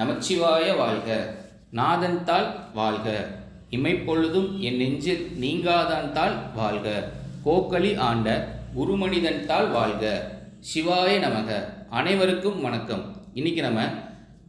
நமச்சிவாய வாழ்க. நாதன்தாள் வாழ்க. இமைப்பொழுதும் என் நெஞ்சில் நீங்காதன்தாள் வாழ்க. கோக்களி ஆண்ட குருமனிதன்தாள் வாழ்க. சிவாய நமக. அனைவருக்கும் வணக்கம். இன்னைக்கு நம்ம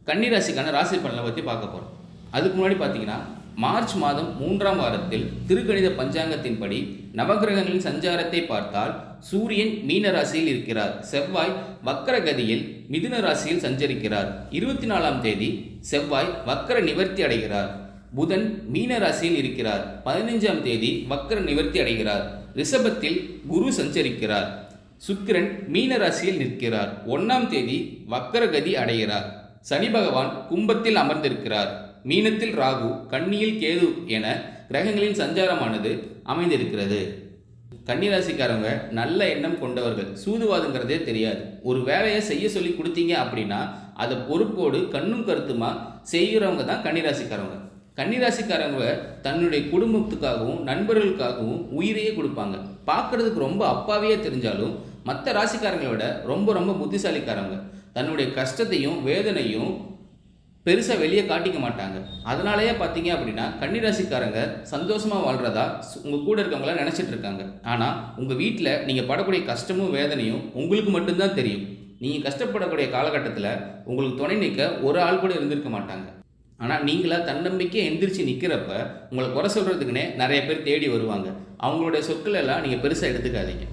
கன்னிராசிக்கான ராசி பலனை பற்றி பார்க்க போகிறோம் அதுக்கு முன்னாடி பார்த்தீங்கன்னா மார்ச் மாதம் மூன்றாம் வாரத்தில் திருக்கணித பஞ்சாங்கத்தின்படி நவகிரகங்களின் சஞ்சாரத்தை பார்த்தால் சூரியன் மீன ராசியில் இருக்கிறார். செவ்வாய் வக்கரகதியில் மிதுன ராசியில் சஞ்சரிக்கிறார். இருபத்தி நாலாம் தேதி செவ்வாய் வக்கர நிவர்த்தி அடைகிறார். புதன் மீன ராசியில் இருக்கிறார். பதினைஞ்சாம் தேதி வக்கர நிவர்த்தி அடைகிறார். ரிஷபத்தில் குரு சஞ்சரிக்கிறார். சுக்கிரன் மீன ராசியில் நிற்கிறார். ஒன்றாம் தேதி வக்கரகதி அடைகிறார். சனி பகவான் கும்பத்தில் அமர்ந்திருக்கிறார். மீனத்தில் ராகு கன்னியில் கேது என கிரகங்களின் சஞ்சாரமானது அமைந்திருக்கிறது. கன்னிராசிக்காரவங்க நல்ல எண்ணம் கொண்டவர்கள். சூதுவாதுங்கிறதே தெரியாது. ஒரு வேலையை செய்ய சொல்லி கொடுத்தீங்க அப்படின்னா அதை பொறுப்போடு கண்ணும் கருத்துமா செய்கிறவங்க தான் கன்னிராசிக்காரவங்க. கன்னிராசிக்காரவங்க தன்னுடைய குடும்பத்துக்காகவும் நண்பர்களுக்காகவும் உயிரையே கொடுப்பாங்க. பார்க்கறதுக்கு ரொம்ப அப்பாவே தெரிஞ்சாலும் மற்ற ராசிக்காரங்களை விட ரொம்ப ரொம்ப புத்திசாலிக்காரங்க தன்னுடைய கஷ்டத்தையும் வேதனையும் பெருசாக வெளியே காட்டிக்க மாட்டாங்க. அதனாலேயே பார்த்தீங்க அப்படின்னா கன்னிராசிக்காரங்க சந்தோஷமாக வாழ்கிறதா உங்கள் கூட இருக்கவங்களாம் நினச்சிட்டு இருக்காங்க. ஆனால் உங்கள் வீட்டில் நீங்கள் படக்கூடிய கஷ்டமும் வேதனையும் உங்களுக்கு மட்டும்தான் தெரியும். நீங்கள் கஷ்டப்படக்கூடிய காலகட்டத்தில் உங்களுக்கு துணை நிற்க ஒரு ஆள் கூட இருந்திருக்க மாட்டாங்க. ஆனால் நீங்களா தன்னம்பிக்கை எந்திரிச்சு நிற்கிறப்ப உங்களை குறை சொல்கிறதுக்குன்னே நிறைய பேர் தேடி வருவாங்க. அவங்களுடைய சொற்கள் எல்லாம் நீங்கள் பெருசாக எடுத்துக்காதீங்க.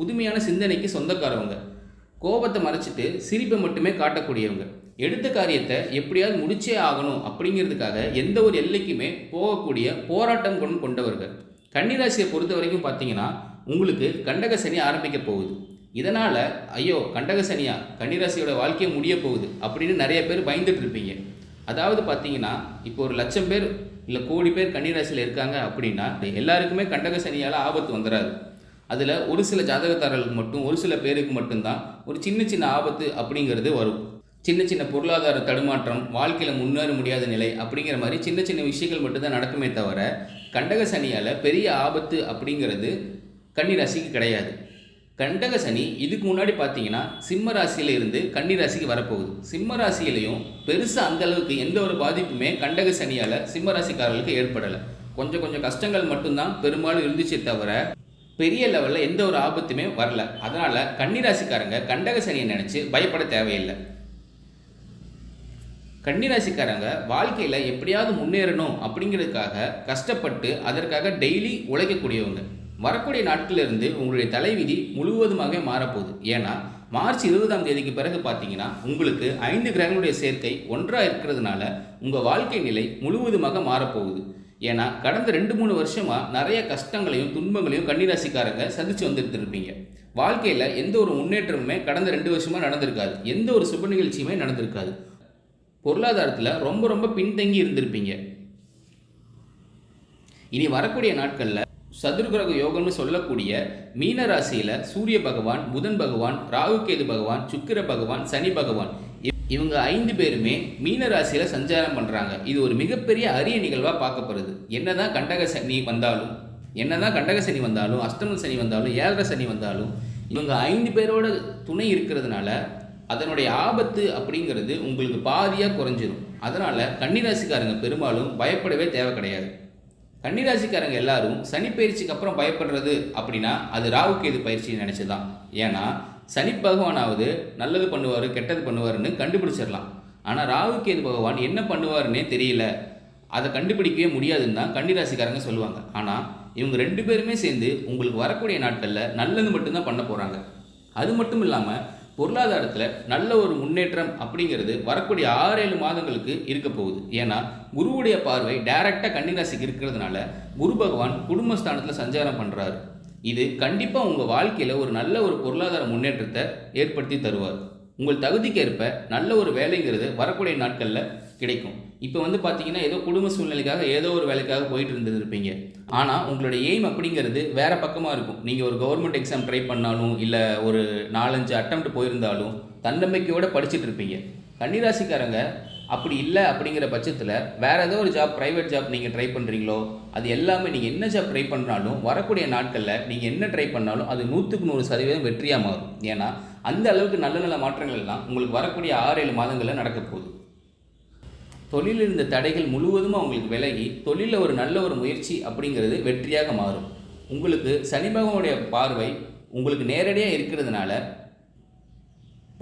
புதுமையான சிந்தனைக்கு சொந்தக்காரவங்க. கோபத்தை மறைச்சிட்டு சிரிப்பை மட்டுமே காட்டக்கூடியவங்க. எடுத்த காரியத்தை எப்படியாவது முடிச்சே ஆகணும் அப்படிங்கிறதுக்காக எந்த ஒரு எல்லைக்குமே போகக்கூடிய போராட்டம் கொண்டு கொண்டவர்கள். கன்னிராசியை பொறுத்த வரைக்கும் பார்த்தீங்கன்னா உங்களுக்கு கண்டக சனி ஆரம்பிக்க போகுது. இதனால் ஐயோ கண்டக சனியா? கன்னிராசியோட வாழ்க்கையை முடிய போகுது அப்படின்னு நிறைய பேர் பயந்துட்டு இருப்பீங்க. அதாவது பார்த்தீங்கன்னா இப்போ ஒரு லட்சம் பேர் இல்லை கோடி பேர் கன்னிராசியில் இருக்காங்க அப்படின்னா எல்லாருக்குமே கண்டக சனியால் ஆபத்து வந்துடாது அதில் ஒரு சில ஜாதகத்தாரர்களுக்கு மட்டும் ஒரு சில பேருக்கு மட்டும்தான் ஒரு சின்ன சின்ன ஆபத்து அப்படிங்கிறது வரும். சின்ன சின்ன பொருளாதார தடுமாற்றம் வாழ்க்கையில் முன்னேற முடியாத நிலை அப்படிங்கிற மாதிரி சின்ன சின்ன விஷயங்கள் மட்டும்தான் நடக்குமே தவிர கண்டக சனியால் பெரிய ஆபத்து அப்படிங்கிறது கன்னி ராசிக்கு கிடையாது. கண்டக சனி இதுக்கு முன்னாடி பார்த்தீங்கன்னா சிம்ம ராசியில இருந்து கன்னி ராசிக்கு வரப்போகுது. சிம்ம ராசியிலையும் பெருசாக அந்த அளவுக்கு எந்த ஒரு பாதிப்புமே கண்டக சனியால் சிம்ம ராசிக்காரர்களுக்கு ஏற்படலை. கொஞ்சம் கொஞ்சம் கஷ்டங்கள் மட்டும்தான் பெரும்பாலும் இருந்துச்சே தவிர பெரிய லெவலில் எந்த ஒரு ஆபத்துமே வரல. அதனால் கன்னிராசிக்காரங்க கண்டக சனியை நினச்சி பயப்பட தேவையில்லை. கன்னிராசிக்காரங்க வாழ்க்கையில் எப்படியாவது முன்னேறணும் அப்படிங்கிறதுக்காக கஷ்டப்பட்டு அதற்காக டெய்லி உழைக்கக்கூடியவங்க. வரக்கூடிய நாட்களிலிருந்து உங்களுடைய தலைவிதி முழுவதுமாக மாறப்போகுது. ஏன்னா மார்ச் இருபதாம் தேதிக்கு பிறகு பார்த்தீங்கன்னா உங்களுக்கு ஐந்து கிரகங்களுடைய சேர்க்கை ஒன்றாக இருக்கிறதுனால உங்கள் வாழ்க்கை நிலை முழுவதுமாக மாறப்போகுது. ஏன்னா கடந்த ரெண்டு மூணு வருஷமாக நிறைய கஷ்டங்களையும் துன்பங்களையும் கன்னிராசிக்காரங்க சந்தித்து வந்துட்டு இருப்பீங்க வாழ்க்கையில் எந்த ஒரு முன்னேற்றமுமே கடந்த ரெண்டு வருஷமாக நடந்திருக்காது. எந்த ஒரு சுப நிகழ்ச்சியுமே நடந்திருக்காது. பொருளாதாரத்தில் ரொம்ப ரொம்ப பின்தங்கி இருந்திருப்பீங்க. இனி வரக்கூடிய நாட்களில் சதுர்கிரக யோகம்னு சொல்லக்கூடிய மீன ராசியில் சூரிய பகவான் புதன் பகவான் ராகுகேது பகவான் சுக்கிர பகவான் சனி பகவான். இவ்- இவங்க ஐந்து பேருமே மீன ராசியில் சஞ்சாரம் பண்ணுறாங்க இது ஒரு மிகப்பெரிய அரிய நிகழ்வாக பார்க்கப்படுது. என்னதான் கண்டக சனி வந்தாலும் என்னதான் கண்டக சனி வந்தாலும் அஷ்டம சனி வந்தாலும் ஏழரை சனி வந்தாலும் இவங்க ஐந்து பேரோட துணை இருக்கிறதுனால அதனுடைய ஆபத்து அப்படிங்கிறது உங்களுக்கு பாதியாக குறைஞ்சிரும். அதனால் கன்னிராசிக்காரங்க பெரும்பாலும் பயப்படவே தேவை கிடையாது. கன்னிராசிக்காரங்க எல்லாரும் சனி பயிற்சிக்கு அப்புறம் பயப்படுறது அப்படின்னா அது ராகு கேது பயிற்சி நினச்சி தான் ஏன்னா சனி பகவானாவது நல்லது பண்ணுவார் கெட்டது பண்ணுவாருன்னு கண்டுபிடிச்சிடலாம். ஆனால் ராகு கேது பகவான் என்ன பண்ணுவாருன்னே தெரியல. அதை கண்டுபிடிக்கவே முடியாதுன்னு தான் கன்னிராசிக்காரங்க சொல்லுவாங்க. ஆனால் இவங்க ரெண்டு பேருமே சேர்ந்து உங்களுக்கு வரக்கூடிய நாட்களில் நல்லது மட்டும்தான் பண்ண போகிறாங்க அது மட்டும் இல்லாமல் பொருளாதாரத்தில் நல்ல ஒரு முன்னேற்றம் அப்படிங்கிறது வரக்கூடிய ஆறு ஏழு மாதங்களுக்கு இருக்க போகுது. ஏன்னா குருவுடைய பார்வை டைரக்டாக கன்னிராசிக்கு இருக்கிறதுனால குரு பகவான் குடும்பஸ்தானத்தில் சஞ்சாரம் பண்ணுறாரு இது கண்டிப்பாக உங்கள் வாழ்க்கையில் ஒரு நல்ல ஒரு பொருளாதார முன்னேற்றத்தை ஏற்படுத்தி தருவார். உங்கள் தகுதிக்கேற்ப நல்ல ஒரு வேலைங்கிறது வரக்கூடிய நாட்களில் கிடைக்கும். இப்போ வந்து பார்த்தீங்கன்னா ஏதோ குடும்ப சூழ்நிலைக்காக ஏதோ ஒரு வேலைக்காக போயிட்டு இருந்துருப்பீங்க ஆனால் உங்களுடைய எய்ம் அப்படிங்கிறது வேறு பக்கமாக இருக்கும். நீங்கள் ஒரு கவர்மெண்ட் எக்ஸாம் ட்ரை பண்ணாலும் இல்லை ஒரு நாலஞ்சு அட்டம்ப்ட் போயிருந்தாலும் தன்னம்பிக்கையோடு படிச்சுட்டு இருப்பீங்க கன்னிராசிக்காரங்க அப்படி இல்லை அப்படிங்கிற பட்சத்தில் வேற ஏதோ ஒரு ஜாப் ப்ரைவேட் ஜாப் நீங்கள் ட்ரை பண்ணுறீங்களோ அது எல்லாமே நீங்கள் என்ன ஜாப் ட்ரை பண்ணாலும் வரக்கூடிய நாட்களில் நீங்கள் என்ன ட்ரை பண்ணாலும் அது நூற்றுக்கு நூறு சதவீதம் வெற்றியாக மாறும். ஏன்னா அந்த அளவுக்கு நல்ல நல்ல மாற்றங்கள் எல்லாம் உங்களுக்கு வரக்கூடிய ஆறு ஏழு மாதங்களில் நடக்க போகுது. தொழிலில் இருந்த தடைகள் முழுவதும் அவங்களுக்கு விலகி தொழிலில் ஒரு நல்ல ஒரு முயற்சி அப்படிங்கிறது வெற்றியாக மாறும். உங்களுக்கு சனி பகவானுடைய பார்வை உங்களுக்கு நேரடியாக இருக்கிறதுனால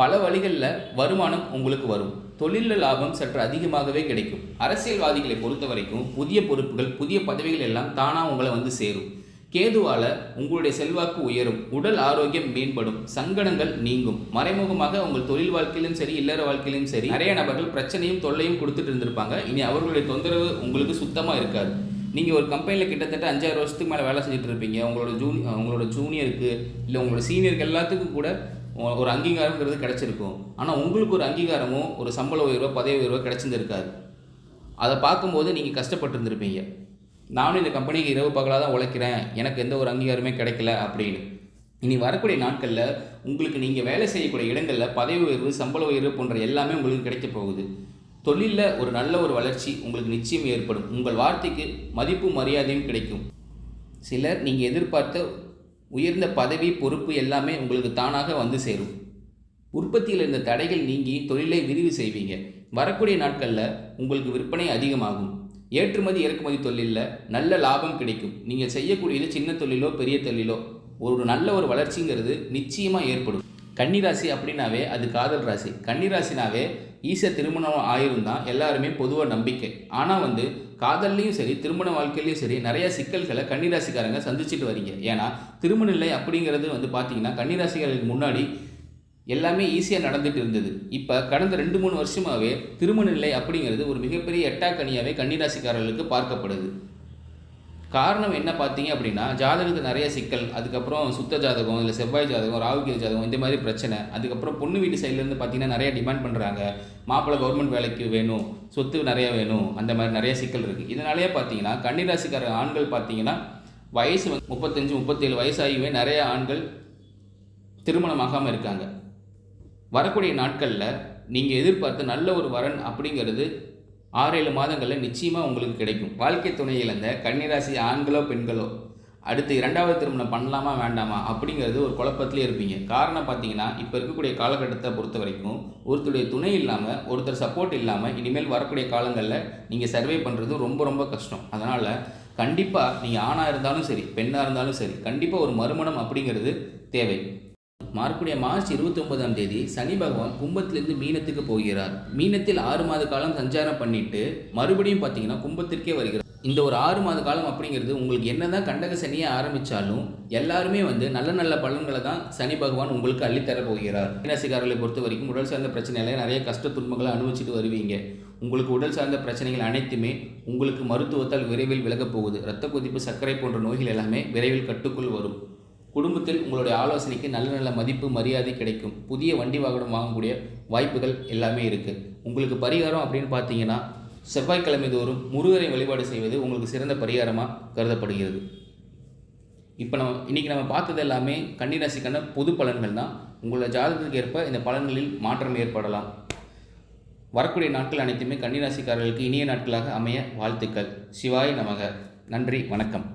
பல வழிகளில் வருமானம் உங்களுக்கு வரும். தொழிலில் லாபம் சற்று அதிகமாகவே கிடைக்கும். அரசியல்வாதிகளை பொறுத்த வரைக்கும் புதிய பொறுப்புகள் புதிய பதவிகள் எல்லாம் தானாக உங்களை வந்து சேரும். கேதுவால உங்களுடைய செல்வாக்கு உயரும் உடல் ஆரோக்கியம் மேம்படும் சங்கடங்கள் நீங்கும். மறைமுகமாக உங்கள் தொழில் வாழ்க்கையிலும் சரி இல்லற வாழ்க்கையிலும் சரி நிறைய நபர்கள் பிரச்சனையும் தொல்லையும் கொடுத்துட்டு இருந்திருப்பாங்க. இனி அவர்களுடைய தொந்தரவு உங்களுக்கு சுத்தமாக இருக்காது. நீங்கள் ஒரு கம்பெனியில் கிட்டத்தட்ட அஞ்சாறு வருஷத்துக்கு மேலே வேலை செஞ்சுட்டு இருப்பீங்க. உங்களோட ஜூனி உங்களோட ஜூனியருக்கு இல்லை உங்களோட சீனியருக்கு எல்லாத்துக்கும் கூட ஒரு அங்கீகாரங்கிறது கிடச்சிருக்கும். ஆனால் உங்களுக்கு ஒரு அங்கீகாரமோ ஒரு சம்பள உயர்வோ பதவி உயர்வோ கிடச்சிருந்துருக்காது. அதை பார்க்கும்போது நீங்கள் கஷ்டப்பட்டு இருந்திருப்பீங்க. நானும் இந்த கம்பெனிக்கு இரவு பகலாக தான் உழைக்கிறேன். எனக்கு எந்த ஒரு அங்கீகாரமே கிடைக்கல அப்படின்னு. இனி வரக்கூடிய நாட்களில் உங்களுக்கு நீங்கள் வேலை செய்யக்கூடிய இடங்களில் பதவி உயர்வு சம்பள உயர்வு போன்ற எல்லாமே உங்களுக்கு கிடைக்க போகுது. தொழிலில் ஒரு நல்ல ஒரு வளர்ச்சி உங்களுக்கு நிச்சயம் ஏற்படும். உங்கள் வார்த்தைக்கு மதிப்பு மரியாதையும் கிடைக்கும். சிலர் நீங்கள் எதிர்பார்த்த உயர்ந்த பதவி பொறுப்பு எல்லாமே உங்களுக்கு தானாக வந்து சேரும். உற்பத்தியில் இருந்த தடைகள் நீங்கி தொழிலை விரிவு செய்வீங்க. வரக்கூடிய நாட்களில் உங்களுக்கு விற்பனை அதிகமாகும். ஏற்றுமதி இறக்குமதி தொழிலில் நல்ல லாபம் கிடைக்கும். நீங்கள் செய்யக்கூடியது சின்ன தொழிலோ பெரிய தொழிலோ ஒரு நல்ல ஒரு வளர்ச்சிங்கிறது நிச்சயமாக ஏற்படும். கன்னிராசி அப்படின்னாவே அது காதல் ராசி. கன்னிராசினாவே ஈஸியாக திருமணம் ஆயிரும் தான் எல்லாருமே பொதுவாக நம்பிக்கை. ஆனால் வந்து காதல்லையும் சரி திருமண வாழ்க்கையிலையும் சரி நிறைய சிக்கல்களை கன்னிராசிக்காரங்க சந்திச்சுட்டு வரீங்க. ஏன்னா திருமண நிலை அப்படிங்கிறது வந்து பார்த்தீங்கன்னா கன்னிராசிகளுக்கு முன்னாடி எல்லாமே ஈஸியாக நடந்துட்டு இருந்தது. இப்போ கடந்த ரெண்டு மூணு வருஷமாகவே திருமண நிலை அப்படிங்கிறது ஒரு மிகப்பெரிய எட்டாக்கனியாகவே கன்னிராசிக்காரர்களுக்கு பார்க்கப்படுது. காரணம் என்ன பார்த்தீங்க அப்படின்னா ஜாதகத்தில் நிறைய சிக்கல் அதுக்கப்புறம் சுத்த ஜாதகம் இல்லை செவ்வாய் ஜாதகம் ராகுகிரி ஜாதகம் இந்த மாதிரி பிரச்சனை. அதுக்கப்புறம் பொண்ணு வீட்டு சைட்லேருந்து பார்த்தீங்கன்னா நிறைய டிமாண்ட் பண்ணுறாங்க மாப்பிள்ளை கவர்மெண்ட் வேலைக்கு வேணும் சொத்து நிறையா வேணும் அந்த மாதிரி நிறைய சிக்கல் இருக்குது இதனாலேயே பார்த்தீங்கன்னா கன்னிராசிக்கார ஆண்கள் பார்த்தீங்கன்னா வயசு வந்து முப்பத்தஞ்சு முப்பத்தேழு வயசாகியுமே நிறைய ஆண்கள் திருமணமாகாமல் இருக்காங்க. வரக்கூடிய நாட்களில் நீங்கள் எதிர்பார்த்த நல்ல ஒரு வரன் அப்படிங்கிறது ஆறேழு மாதங்களில் நிச்சயமாக உங்களுக்கு கிடைக்கும். வாழ்க்கை துணை இழந்த கன்னிராசி ஆண்களோ பெண்களோ அடுத்து இரண்டாவது திருமணம் பண்ணலாமா வேண்டாமா அப்படிங்கிறது ஒரு குழப்பத்திலே இருப்பீங்க. காரணம் பார்த்தீங்கன்னா இப்போ இருக்கக்கூடிய காலகட்டத்தை பொறுத்த வரைக்கும் ஒருத்தருடைய துணை இல்லாமல் ஒருத்தர் சப்போர்ட் இல்லாமல் இனிமேல் வரக்கூடிய காலங்களில் நீங்கள் சர்வே பண்ணுறது ரொம்ப ரொம்ப கஷ்டம். அதனால் கண்டிப்பாக நீங்கள் ஆணாக இருந்தாலும் சரி பெண்ணாக இருந்தாலும் சரி கண்டிப்பாக ஒரு மறுமணம் அப்படிங்கிறது தேவை. மார்க்குடைய மார்ச் இருபத்தி ஒன்பதாம் தேதி சனி பகவான் கும்பத்திலிருந்து மீனத்துக்கு போகிறார். மீனத்தில் ஆறு மாத காலம் சஞ்சாரம் பண்ணிட்டு மறுபடியும் பார்த்தீங்கன்னா கும்பத்திற்கே வருகிறார். இந்த ஒரு ஆறு மாத காலம் அப்படிங்கிறது உங்களுக்கு என்னதான் கண்டக சனியை ஆரம்பித்தாலும் எல்லாருமே வந்து நல்ல நல்ல பலன்களை தான் சனி பகவான் உங்களுக்கு அள்ளித்தர போகிறார். மீனராசிக்காரர்களை பொறுத்த வரைக்கும் உடல் சார்ந்த பிரச்சனைகளை நிறைய கஷ்ட துன்பங்களை அனுபவிச்சுட்டு வருவீங்க. உங்களுக்கு உடல் சார்ந்த பிரச்சனைகள் அனைத்துமே உங்களுக்கு மருத்துவத்தால் விரைவில் விலகப் போகுது. இரத்த கொதிப்பு சர்க்கரை போன்ற நோய்கள் எல்லாமே விரைவில் கட்டுக்குள் வரும். குடும்பத்தில் உங்களுடைய ஆலோசனைக்கு நல்ல நல்ல மதிப்பு மரியாதை கிடைக்கும். புதிய வண்டி வாகனம் வாங்கக்கூடிய வாய்ப்புகள் எல்லாமே இருக்குது உங்களுக்கு பரிகாரம் அப்படின்னு பார்த்தீங்கன்னா செவ்வாய்க்கிழமை தோறும் முருகரை வழிபாடு செய்வது உங்களுக்கு சிறந்த பரிகாரமாக கருதப்படுகிறது. இப்போ நம்ம இன்றைக்கி நம்ம பார்த்தது எல்லாமே கன்னிராசிக்கான பொது பலன்கள் தான். உங்களோட ஜாதகத்துக்கு ஏற்ப இந்த பலன்களில் மாற்றம் ஏற்படலாம். வரக்கூடிய நாட்கள் அனைத்துமே கன்னிராசிக்காரர்களுக்கு இனிய நாட்களாக அமைய வாழ்த்துக்கள். சிவாய் நமக. நன்றி வணக்கம்.